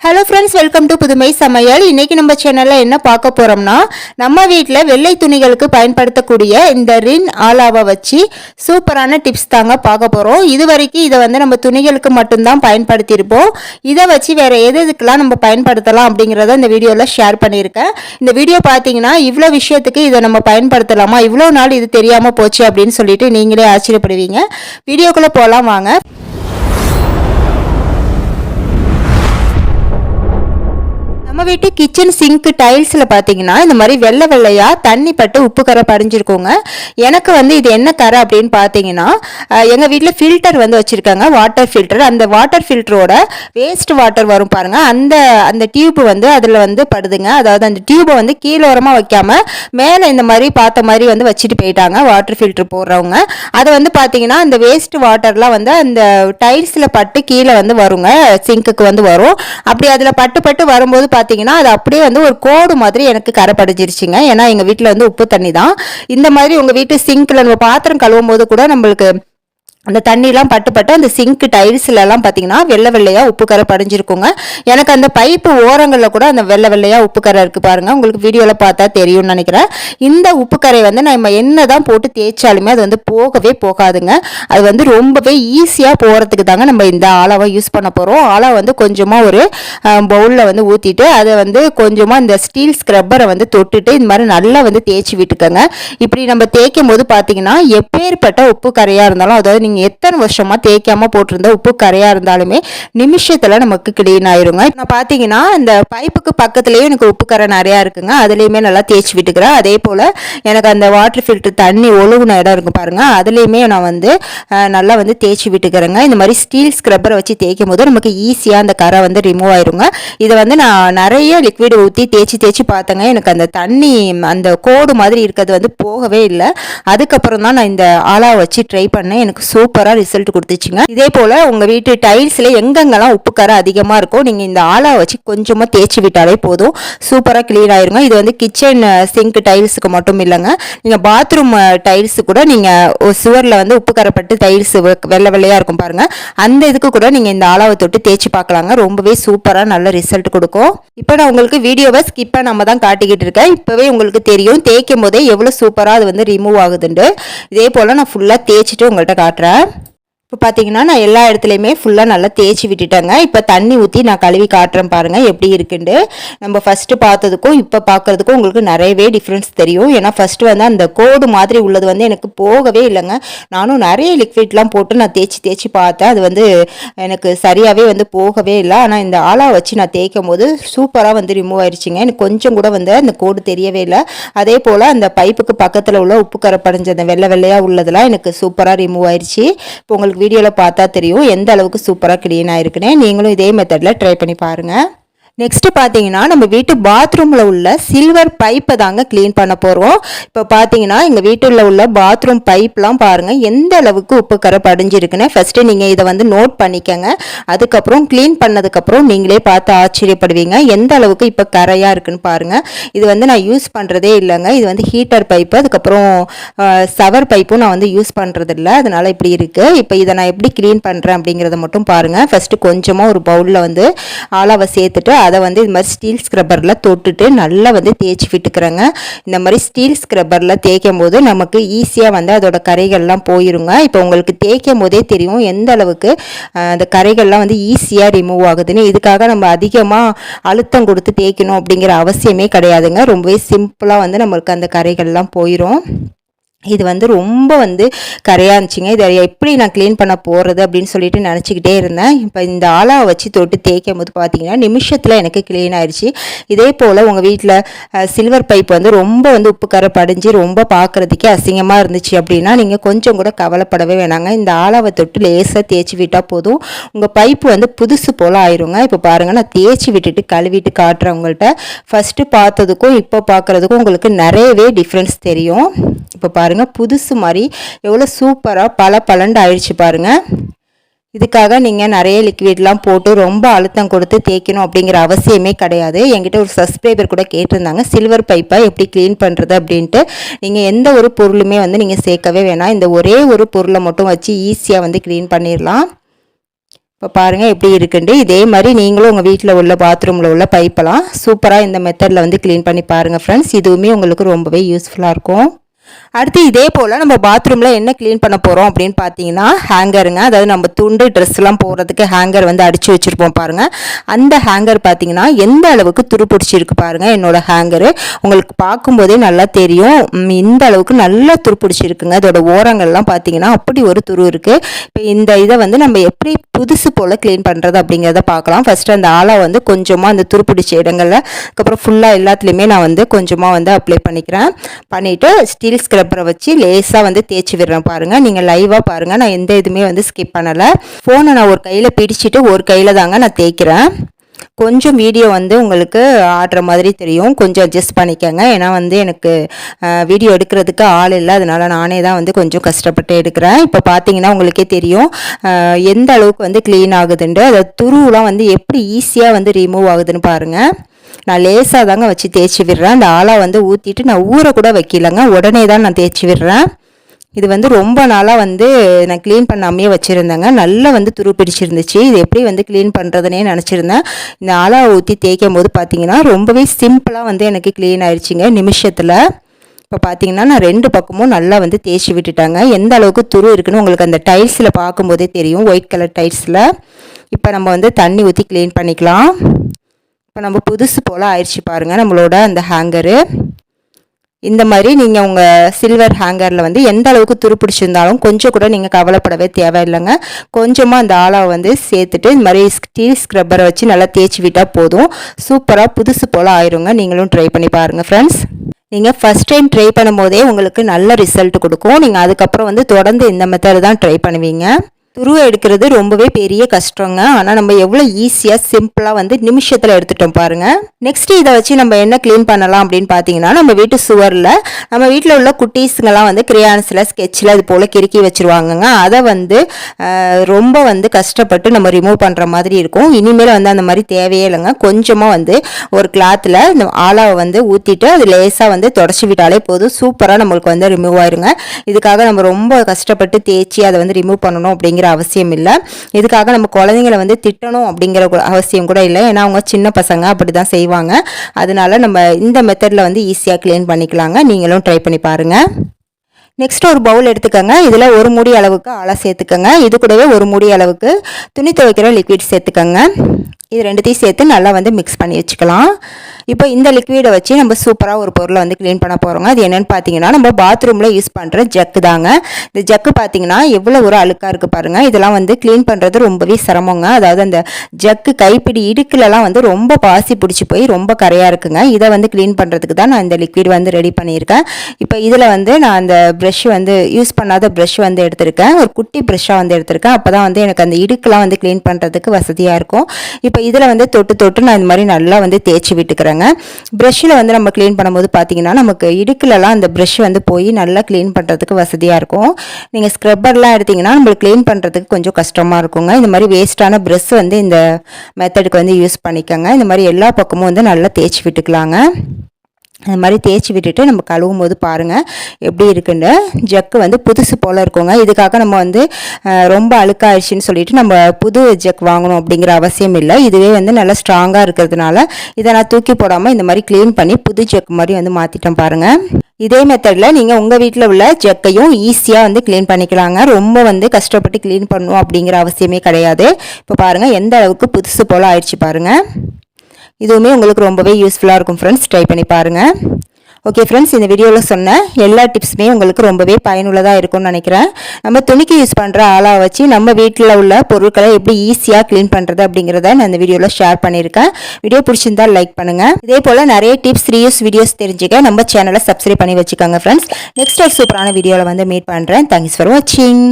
Hello friends welcome to புதுமை சமையல் இன்னைக்கு நம்ம சேனலில் என்ன பார்க்க போகிறோம்னா நம்ம வீட்டில் வெள்ளை துணிகளுக்கு பயன்படுத்தக்கூடிய இந்த ரின் ஆலாவை வச்சு சூப்பரான டிப்ஸ் தாங்க பார்க்க போகிறோம் இது வரைக்கும் இதை வந்து நம்ம துணிகளுக்கு மட்டும்தான் பயன்படுத்தியிருப்போம். இதை வச்சு வேறு எது எதுக்கெல்லாம் நம்ம பயன்படுத்தலாம் அப்படிங்கிறத இந்த வீடியோவில் ஷேர் பண்ணியிருக்கேன். இந்த வீடியோ பார்த்தீங்கன்னா இவ்வளோ விஷயத்துக்கு இதை நம்ம பயன்படுத்தலாமா? இவ்வளோ நாள் இது தெரியாமல் போச்சு அப்படின்னு சொல்லிட்டு நீங்களே ஆச்சரியப்படுவீங்க. வீடியோக்குள்ளே போகலாம் வாங்க. நம்ம வீட்டு கிச்சன் சிங்க் டைல்ஸில் பார்த்தீங்கன்னா இந்த மாதிரி வெள்ளை வெள்ளையாக தண்ணி பட்டு உப்பு கரை படிஞ்சிருக்கோங்க எனக்கு வந்து இது என்ன கரை அப்படின்னு பார்த்தீங்கன்னா எங்கள் வீட்டில் ஃபில்டர் வந்து வச்சுருக்காங்க வாட்டர் ஃபில்டர் அந்த வாட்டர் ஃபில்டரோட வேஸ்ட் வாட்டர் வரும் பாருங்கள் அந்த அந்த டியூப் வந்து அதில் வந்து படுதுங்க. அதாவது அந்த டியூப்பை வந்து கீழோரமாக வைக்காமல் மேலே இந்த மாதிரி பார்த்த மாதிரி வந்து வச்சுட்டு போயிட்டாங்க வாட்டர் ஃபில்டர் போடுறவங்க. அதை வந்து பார்த்தீங்கன்னா அந்த வேஸ்ட் வாட்டர்லாம் வந்து அந்த டைல்ஸில் பட்டு கீழே வந்து வருங்க சிங்க்குக்கு வந்து வரும். அப்படி அதில் பட்டு பட்டு வரும்போது பார்த்தீங்கன்னா அது அப்படியே வந்து ஒரு கோடு மாதிரி எனக்கு கரை படிஞ்சிருச்சுங்க ஏன்னா எங்கள் வீட்டில் வந்து உப்பு தண்ணி தான் இந்த மாதிரி உங்கள் வீட்டு சிங்க்கில் நம்ம பாத்திரம் கழுவும் போது கூட நம்மளுக்கு அந்த தண்ணிலாம் பட்டு பட்டு அந்த சிங்க் டைல்ஸ்லலாம் பார்த்தீங்கன்னா வெள்ளை வெள்ளையாக உப்பு கரை படிஞ்சிருக்குங்க எனக்கு அந்த பைப்பு ஓரங்களில் கூட அந்த வெள்ளை வெள்ளையாக உப்பு கரை இருக்குது பாருங்கள் உங்களுக்கு வீடியோவில் பார்த்தா தெரியும்னு நினைக்கிறேன். இந்த உப்பு கரை வந்து நம்ம என்ன தான் போட்டு தேய்ச்சாலுமே அது வந்து போகவே போகாதுங்க. அது வந்து ரொம்பவே ஈஸியாக போகிறதுக்கு தாங்க நம்ம இந்த ஆலாவை யூஸ் பண்ண போகிறோம் ஆலா வந்து கொஞ்சமாக ஒரு பவுலில் வந்து ஊற்றிட்டு அதை வந்து கொஞ்சமாக இந்த ஸ்டீல் ஸ்க்ரப்பரை வந்து தொட்டுட்டு இந்த மாதிரி நல்லா வந்து தேய்ச்சி விட்டுக்கோங்க. இப்படி நம்ம தேய்க்கும் போது பார்த்தீங்கன்னா எப்பேற்பட்ட உப்பு கரையாக இருந்தாலும் அதாவது நீங்கள் நீங்கள் எத்தனை வருஷமாக தேய்க்காமல் போட்டிருந்த உப்பு கரையாக இருந்தாலுமே நிமிஷத்தில் நமக்கு கிளீன் ஆயிருங்க நான் பார்த்தீங்கன்னா இந்த பைப்புக்கு பக்கத்துலேயே எனக்கு உப்பு கரை நிறையா இருக்குங்க. அதுலேயுமே நல்லா தேய்ச்சி விட்டுக்கிறேன். அதே போல் எனக்கு அந்த வாட்டர் ஃபில்டர் தண்ணி ஒழுகுன இடம் இருக்கும் பாருங்கள் அதுலேயுமே நான் வந்து நல்லா வந்து தேய்ச்சி விட்டுக்கிறேங்க. இந்த மாதிரி ஸ்டீல் ஸ்க்ரப்பரை வச்சு தேய்க்கும் போது நமக்கு ஈஸியாக அந்த கரை வந்து ரிமூவ் ஆயிருங்க. இதை வந்து நான் நிறைய லிக்விட் ஊற்றி தேய்ச்சி தேய்ச்சி பார்த்தேங்க. எனக்கு அந்த தண்ணி அந்த கோடு மாதிரி இருக்கிறது வந்து போகவே இல்லை. அதுக்கப்புறம் தான் நான் இந்த ஆளா வச்சு ட்ரை பண்ணேன். எனக்கு சூ சூப்பராக ரிசல்ட் கொடுத்துச்சுங்க. இதே போல் உங்கள் வீட்டு டைல்ஸில் எங்கெங்கெல்லாம் உப்பு அதிகமாக இருக்கோ நீங்கள் இந்த ஆளை வச்சு கொஞ்சமாக தேய்ச்சி விட்டாலே போதும். சூப்பராக க்ளீன் ஆயிருங்க. இது வந்து கிச்சன் சிங்க் டைல்ஸுக்கு மட்டும் இல்லைங்க. நீங்கள் பாத்ரூம் டைல்ஸு கூட நீங்கள் சுவரில் வந்து உப்பு கரைப்பட்டு டைல்ஸ் வெள்ளை வெள்ளையாக இருக்கும் பாருங்கள் அந்த இதுக்கு கூட நீங்கள் இந்த ஆளாவை தொட்டு தேய்ச்சி பார்க்கலாங்க. ரொம்பவே சூப்பராக நல்ல ரிசல்ட் கொடுக்கும். இப்போ நான் உங்களுக்கு வீடியோவை ஸ்கிப்பாக நம்ம தான் காட்டிக்கிட்டு இருக்கேன். இப்போவே உங்களுக்கு தெரியும். தேய்க்கும் போதே எவ்வளோ சூப்பராக அது வந்து ரிமூவ் ஆகுதுண்டு இதே போல் நான் ஃபுல்லாக தேய்ச்சிட்டு உங்கள்கிட்ட காட்டுறேன். lugar இப்போ பார்த்தீங்கன்னா நான் எல்லா இடத்துலையுமே ஃபுல்லாக நல்லா தேய்ச்சி விட்டுட்டேங்க. இப்போ தண்ணி ஊற்றி நான் கழுவி காட்டுறேன் பாருங்கள் எப்படி இருக்குண்டு நம்ம ஃபஸ்ட்டு பார்த்ததுக்கும் இப்போ பார்க்குறதுக்கும் உங்களுக்கு நிறையவே டிஃப்ரென்ஸ் தெரியும். ஏன்னா ஃபஸ்ட்டு வந்து அந்த கோடு மாதிரி உள்ளது வந்து எனக்கு போகவே இல்லைங்க. நானும் நிறைய லிக்விட்லாம் போட்டு நான் தேய்ச்சி தேய்ச்சி பார்த்தேன். அது வந்து எனக்கு சரியாகவே வந்து போகவே இல்லை. ஆனால் இந்த ஆலா வச்சு நான் தேய்க்கும் போது சூப்பராக வந்து ரிமூவ் ஆயிடுச்சுங்க எனக்கு கொஞ்சம் கூட வந்து அந்த கோடு தெரியவே இல்லை. அதே போல் அந்த பைப்புக்கு பக்கத்தில் உள்ள உப்பு கரை படைஞ்ச அந்த வெள்ளை வெள்ளையாக உள்ளதெல்லாம் எனக்கு சூப்பராக ரிமூவ் ஆயிடுச்சு இப்போ உங்களுக்கு உங்களுக்கு வீடியோவில் பார்த்தா தெரியும் எந்த அளவுக்கு சூப்பராக க்ளீன் இருக்குன்னு. நீங்களும் இதே மெத்தடில் ட்ரை பண்ணி பாருங்கள் நெக்ஸ்ட் பார்த்தீங்கன்னா நம்ம வீட்டு பாத்ரூமில் உள்ள சில்வர் பைப்பை தாங்க க்ளீன் பண்ண போகிறோம் இப்போ பார்த்தீங்கன்னா எங்கள் வீட்டில் உள்ள பாத்ரூம் பைப்லாம் பாருங்கள் எந்த அளவுக்கு உப்பு கரை படிஞ்சிருக்குன்னு ஃபஸ்ட்டு நீங்கள் இதை வந்து நோட் பண்ணிக்கோங்க. அதுக்கப்புறம் க்ளீன் பண்ணதுக்கப்புறம் நீங்களே பார்த்து ஆச்சரியப்படுவீங்க எந்த அளவுக்கு இப்போ கரையாக இருக்குன்னு பாருங்கள் இது வந்து நான் யூஸ் பண்ணுறதே இல்லைங்க. இது வந்து ஹீட்டர் பைப்பு அதுக்கப்புறம் சவர் பைப்பும் நான் வந்து யூஸ் பண்ணுறது இல்லை அதனால் இப்படி இருக்குது இப்போ இதை நான் எப்படி க்ளீன் பண்ணுறேன் அப்படிங்கிறத மட்டும் பாருங்கள் ஃபஸ்ட்டு கொஞ்சமாக ஒரு பவுலில் வந்து ஆளாவை சேர்த்துட்டு அதை வந்து இது மாதிரி ஸ்டீல் ஸ்க்ரப்பரில் தொட்டுட்டு நல்லா வந்து தேய்ச்சி விட்டுக்கிறேங்க. இந்த மாதிரி ஸ்டீல் ஸ்க்ரப்பரில் தேய்க்கும் போது நமக்கு ஈஸியாக வந்து அதோட கரைகள்லாம் போயிருங்க. இப்போ உங்களுக்கு தேய்க்கும் போதே தெரியும் எந்த அளவுக்கு அந்த கரைகள்லாம் வந்து ஈஸியாக ரிமூவ் ஆகுதுன்னு. இதுக்காக நம்ம அதிகமாக அழுத்தம் கொடுத்து தேய்க்கணும் அப்படிங்கிற அவசியமே கிடையாதுங்க. ரொம்பவே சிம்பிளாக வந்து நம்மளுக்கு அந்த கரைகள்லாம் போயிடும் இது வந்து ரொம்ப வந்து கரையாக இருந்துச்சுங்க. இதை எப்படி நான் க்ளீன் பண்ண போகிறது அப்படின்னு சொல்லிட்டு நினச்சிக்கிட்டே இருந்தேன். இப்போ இந்த ஆளாவை வச்சு தொட்டு தேய்க்கும் போது பார்த்தீங்கன்னா நிமிஷத்தில் எனக்கு க்ளீன் ஆயிடுச்சு இதே போல் உங்கள் வீட்டில் சில்வர் பைப் வந்து ரொம்ப வந்து உப்பு கரை படிஞ்சு ரொம்ப பார்க்குறதுக்கே அசிங்கமாக இருந்துச்சு அப்படின்னா நீங்கள் கொஞ்சம் கூட கவலைப்படவே வேணாங்க. இந்த ஆளாவை தொட்டு லேசாக தேய்ச்சி விட்டால் போதும். உங்கள் பைப்பு வந்து புதுசு போல் ஆயிருங்க. இப்போ பாருங்கள் நான் தேய்ச்சி விட்டுட்டு கழுவிட்டு காட்டுறேன் உங்கள்கிட்ட ஃபஸ்ட்டு பார்த்ததுக்கும் இப்போ பார்க்குறதுக்கும் உங்களுக்கு நிறையவே டிஃப்ரென்ஸ் தெரியும். இப்போ பாருங்கள் புதுசு மாதிரி எவ்வளோ சூப்பராக பல பலண்டு ஆயிடுச்சு பாருங்கள் இதுக்காக நீங்கள் நிறைய லிக்விட்லாம் போட்டு ரொம்ப அழுத்தம் கொடுத்து தேய்க்கணும் அப்படிங்கிற அவசியமே கிடையாது. என்கிட்ட ஒரு சப்ஸ்கிரைபர் கூட கேட்டிருந்தாங்க சில்வர் பைப்பை எப்படி க்ளீன் பண்ணுறது அப்படின்ட்டு. நீங்கள் எந்த ஒரு பொருளுமே வந்து நீங்கள் சேர்க்கவே வேணாம். இந்த ஒரே ஒரு பொருளை மட்டும் வச்சு ஈஸியாக வந்து க்ளீன் பண்ணிடலாம் இப்போ பாருங்கள் எப்படி இருக்குன்ட்டு. இதே மாதிரி நீங்களும் உங்கள் வீட்டில் உள்ள பாத்ரூமில் உள்ள பைப்பெல்லாம் சூப்பராக இந்த மெத்தடில் வந்து க்ளீன் பண்ணி பாருங்கள் ஃப்ரெண்ட்ஸ் இதுவுமே உங்களுக்கு ரொம்பவே யூஸ்ஃபுல்லாக இருக்கும். அடுத்து இதே போல் நம்ம பாத்ரூமில் என்ன க்ளீன் பண்ண போகிறோம் அப்படின்னு பார்த்தீங்கன்னா ஹேங்கருங்க அதாவது நம்ம துண்டு ட்ரெஸ்லாம் போடுறதுக்கு ஹேங்கர் வந்து அடித்து வச்சுருப்போம் பாருங்கள் அந்த ஹேங்கர் பார்த்தீங்கன்னா எந்த அளவுக்கு துருப்பிடிச்சிருக்கு பாருங்கள் என்னோட ஹேங்கரு உங்களுக்கு பார்க்கும்போதே நல்லா தெரியும். இந்த அளவுக்கு நல்லா துருப்பிடிச்சிருக்குங்க. அதோட ஓரங்கள்லாம் பார்த்தீங்கன்னா அப்படி ஒரு துரு இருக்குது இப்போ இந்த இதை வந்து நம்ம எப்படி புதுசு போல் க்ளீன் பண்ணுறது அப்படிங்கிறத பார்க்கலாம். ஃபஸ்ட்டு அந்த ஆளை வந்து கொஞ்சமாக அந்த துருப்பிடிச்ச இடங்களில் அதுக்கப்புறம் ஃபுல்லாக எல்லாத்துலேயுமே நான் வந்து கொஞ்சமாக வந்து அப்ளை பண்ணிக்கிறேன். பண்ணிவிட்டு ஸ்டீல் ஸ்க்ரப்பரை வச்சு லேஸாக வந்து தேய்ச்சி விடுறேன் பாருங்கள் நீங்கள் லைவாக பாருங்கள் நான் எந்த இதுவுமே வந்து ஸ்கிப் பண்ணலை. ஃபோனை நான் ஒரு கையில் பிடிச்சிட்டு ஒரு கையில் தாங்க நான் தேய்க்கிறேன். கொஞ்சம் வீடியோ வந்து உங்களுக்கு ஆடுற மாதிரி தெரியும். கொஞ்சம் அட்ஜஸ்ட் பண்ணிக்கோங்க. ஏன்னா வந்து எனக்கு வீடியோ எடுக்கிறதுக்கு ஆள் இல்லை. அதனால் நானே தான் வந்து கொஞ்சம் கஷ்டப்பட்டு எடுக்கிறேன். இப்போ பார்த்தீங்கன்னா உங்களுக்கே தெரியும். எந்த அளவுக்கு வந்து க்ளீன் ஆகுதுன்ட்டு அதை துருவெலாம் வந்து எப்படி ஈஸியாக வந்து ரிமூவ் ஆகுதுன்னு பாருங்கள் நான் லேசாக தாங்க வச்சு தேய்ச்சி விடுறேன். அந்த ஆளாக வந்து ஊற்றிட்டு நான் ஊற கூட வைக்கலங்க. உடனே தான் நான் தேய்ச்சி விடுறேன். இது வந்து ரொம்ப நாளாக வந்து நான் க்ளீன் பண்ணாமையே வச்சுருந்தேங்க. நல்லா வந்து துரு பிடிச்சிருந்துச்சு. இது எப்படி வந்து க்ளீன் பண்ணுறதுனே நினச்சிருந்தேன். இந்த ஆளாக ஊற்றி தேய்க்கும் போது பார்த்தீங்கன்னா ரொம்பவே சிம்பிளாக வந்து எனக்கு க்ளீன் ஆயிடுச்சிங்க நிமிஷத்தில். இப்போ பார்த்தீங்கன்னா நான் ரெண்டு பக்கமும் நல்லா வந்து தேய்ச்சி விட்டுட்டாங்க. எந்த அளவுக்கு துரு இருக்குன்னு உங்களுக்கு அந்த டைல்ஸில் பார்க்கும்போதே தெரியும். ஒயிட் கலர் டைல்ஸில் இப்போ நம்ம வந்து தண்ணி ஊற்றி க்ளீன் பண்ணிக்கலாம். இப்போ நம்ம புதுசு போல் ஆயிடுச்சு பாருங்கள் நம்மளோட அந்த ஹேங்கரு இந்த மாதிரி நீங்கள் உங்கள் சில்வர் ஹேங்கரில் வந்து எந்த அளவுக்கு துருப்பிடிச்சிருந்தாலும் கொஞ்சம் கூட நீங்கள் கவலைப்படவே தேவையில்லைங்க. கொஞ்சமாக அந்த ஆளாவை வந்து சேர்த்துட்டு இந்த மாதிரி ஸ்டீல் ஸ்க்ரப்பரை வச்சு நல்லா தேய்ச்சி விட்டால் போதும். சூப்பராக புதுசு போல் ஆயிருங்க. நீங்களும் ட்ரை பண்ணி பாருங்கள் ஃப்ரெண்ட்ஸ் நீங்கள் ஃபஸ்ட் டைம் ட்ரை பண்ணும்போதே உங்களுக்கு நல்ல ரிசல்ட் கொடுக்கும். நீங்கள் அதுக்கப்புறம் வந்து தொடர்ந்து இந்த மெத்தடு தான் ட்ரை பண்ணுவீங்க. துருவ எடுக்கிறது ரொம்பவே பெரிய கஷ்டங்க. ஆனால் நம்ம எவ்வளோ ஈஸியாக சிம்பிளாக வந்து நிமிஷத்தில் எடுத்துட்டோம் பாருங்கள் நெக்ஸ்ட் இதை வச்சு நம்ம என்ன க்ளீன் பண்ணலாம் அப்படின்னு பார்த்தீங்கன்னா நம்ம வீட்டு சுவரில் நம்ம வீட்டில் உள்ள குட்டீஸுங்கெல்லாம் வந்து கிரியான்ஸில் ஸ்கெட்சில் அது போல் கிறுக்கி வச்சுருவாங்கங்க. அதை வந்து ரொம்ப வந்து கஷ்டப்பட்டு நம்ம ரிமூவ் பண்ணுற மாதிரி இருக்கும். இனிமேல் வந்து அந்த மாதிரி தேவையே இல்லைங்க. கொஞ்சமாக வந்து ஒரு கிளாத்தில் இந்த ஆலாவை வந்து ஊற்றிட்டு அது லேசாக வந்து தொடச்சி விட்டாலே போதும். சூப்பராக நம்மளுக்கு வந்து ரிமூவ் ஆயிருங்க. இதுக்காக நம்ம ரொம்ப கஷ்டப்பட்டு தேய்ச்சி அதை வந்து ரிமூவ் பண்ணணும் அப்படிங்கிற அப்படிங்கிற அவசியம் இல்லை. இதுக்காக நம்ம குழந்தைங்களை வந்து திட்டணும் அப்படிங்கிற அவசியம் கூட இல்லை. ஏன்னா அவங்க சின்ன பசங்க அப்படி தான் செய்வாங்க. அதனால நம்ம இந்த மெத்தடில் வந்து ஈஸியாக க்ளீன் பண்ணிக்கலாங்க. நீங்களும் ட்ரை பண்ணி பாருங்கள் நெக்ஸ்ட் ஒரு பவுல் எடுத்துக்கோங்க. இதில் ஒரு மூடி அளவுக்கு ஆளை சேர்த்துக்கோங்க. இது கூடவே ஒரு மூடி அளவுக்கு துணி துவைக்கிற லிக்விட் சேர்த்துக்கோங்க. இது ரெண்டுத்தையும் சேர்த்து நல்லா வந்து மிக்ஸ் பண்ணி வச்சுக்கலாம். இப்போ இந்த லிக்விடை வச்சு நம்ம சூப்பராக ஒரு பொருளை வந்து க்ளீன் பண்ண போகிறோங்க அது என்னென்னு பார்த்தீங்கன்னா நம்ம பாத்ரூமில் யூஸ் பண்ணுற ஜக்கு தாங்க. இந்த ஜக்கு பார்த்தீங்கன்னா எவ்வளோ ஒரு அழுக்காக இருக்குது பாருங்கள் இதெல்லாம் வந்து க்ளீன் பண்ணுறது ரொம்பவே சிரமங்க. அதாவது அந்த ஜக்கு கைப்பிடி இடுக்கிலலாம் வந்து ரொம்ப பாசி பிடிச்சி போய் ரொம்ப கரையாக இருக்குங்க. இதை வந்து க்ளீன் பண்ணுறதுக்கு தான் நான் இந்த லிக்விட் வந்து ரெடி பண்ணியிருக்கேன். இப்போ இதில் வந்து நான் அந்த ப்ரெஷ் வந்து யூஸ் பண்ணாத ப்ரெஷ் வந்து எடுத்திருக்கேன். ஒரு குட்டி ப்ரெஷ்ஷாக வந்து எடுத்திருக்கேன். அப்போ தான் வந்து எனக்கு அந்த இடுக்கெலாம் வந்து க்ளீன் பண்ணுறதுக்கு வசதியாக இருக்கும். இப்போ இதில் வந்து தொட்டு தொட்டு நான் இந்த மாதிரி நல்லா வந்து தேய்ச்சி விட்டுக்கிறேன் பாருங்கள் ப்ரெஷ்ஷில் வந்து நம்ம க்ளீன் பண்ணும்போது பார்த்தீங்கன்னா நமக்கு இடுக்கிலலாம் அந்த ப்ரெஷ் வந்து போய் நல்லா க்ளீன் பண்ணுறதுக்கு வசதியாக இருக்கும். நீங்கள் ஸ்க்ரப்பர்லாம் எடுத்திங்கன்னா நம்மளுக்கு க்ளீன் பண்ணுறதுக்கு கொஞ்சம் கஷ்டமாக இருக்குங்க. இந்த மாதிரி வேஸ்ட்டான ப்ரெஷ் வந்து இந்த மெத்தடுக்கு வந்து யூஸ் பண்ணிக்கோங்க. இந்த மாதிரி எல்லா பக்கமும் வந்து நல்லா தேய்ச்சி விட்டுக்கலாங்க. அந்த மாதிரி தேய்ச்சி விட்டுட்டு நம்ம கழுவும் போது பாருங்கள் எப்படி இருக்குன்னு. ஜக்கு வந்து புதுசு போல் இருக்குங்க. இதுக்காக நம்ம வந்து ரொம்ப அழுக்காயிடுச்சின்னு சொல்லிட்டு நம்ம புது ஜக் வாங்கணும் அப்படிங்கிற அவசியம் இல்லை. இதுவே வந்து நல்லா ஸ்ட்ராங்காக இருக்கிறதுனால இதை நான் தூக்கி போடாமல் இந்த மாதிரி க்ளீன் பண்ணி புது ஜக் மாதிரி வந்து மாற்றிட்டேன் பாருங்கள் இதே மெத்தடில் நீங்கள் உங்கள் வீட்டில் உள்ள ஜக்கையும் ஈஸியாக வந்து க்ளீன் பண்ணிக்கலாங்க. ரொம்ப வந்து கஷ்டப்பட்டு க்ளீன் பண்ணணும் அப்படிங்கிற அவசியமே கிடையாது. இப்போ பாருங்கள் எந்த அளவுக்கு புதுசு போல் ஆயிடுச்சு பாருங்கள் இதுவுமே உங்களுக்கு ரொம்பவே யூஸ்ஃபுல்லாக இருக்கும் ஃப்ரெண்ட்ஸ் ட்ரை பண்ணி பாருங்கள் ஓகே ஃப்ரெண்ட்ஸ் இந்த வீடியோவில் சொன்ன எல்லா டிப்ஸுமே உங்களுக்கு ரொம்பவே பயனுள்ளதாக இருக்கும்னு நினைக்கிறேன். நம்ம துணிக்கு யூஸ் பண்ணுற ஆளாக வச்சு நம்ம வீட்டில் உள்ள பொருட்களை எப்படி ஈஸியாக க்ளீன் பண்ணுறது அப்படிங்கிறத நான் இந்த வீடியோவில் ஷேர் பண்ணியிருக்கேன். வீடியோ பிடிச்சிருந்தால் லைக் பண்ணுங்கள் இதே போல் நிறைய டிப்ஸ் ரீயூஸ் வீடியோஸ் தெரிஞ்சுக்க நம்ம சேனலை சப்ஸ்கிரைப் பண்ணி வச்சுக்கோங்க ஃப்ரெண்ட்ஸ் நெக்ஸ்ட் ஒரு சூப்பரான வீடியோவில் வந்து மீட் பண்ணுறேன் தேங்க்ஸ் ஃபார் வாட்சிங்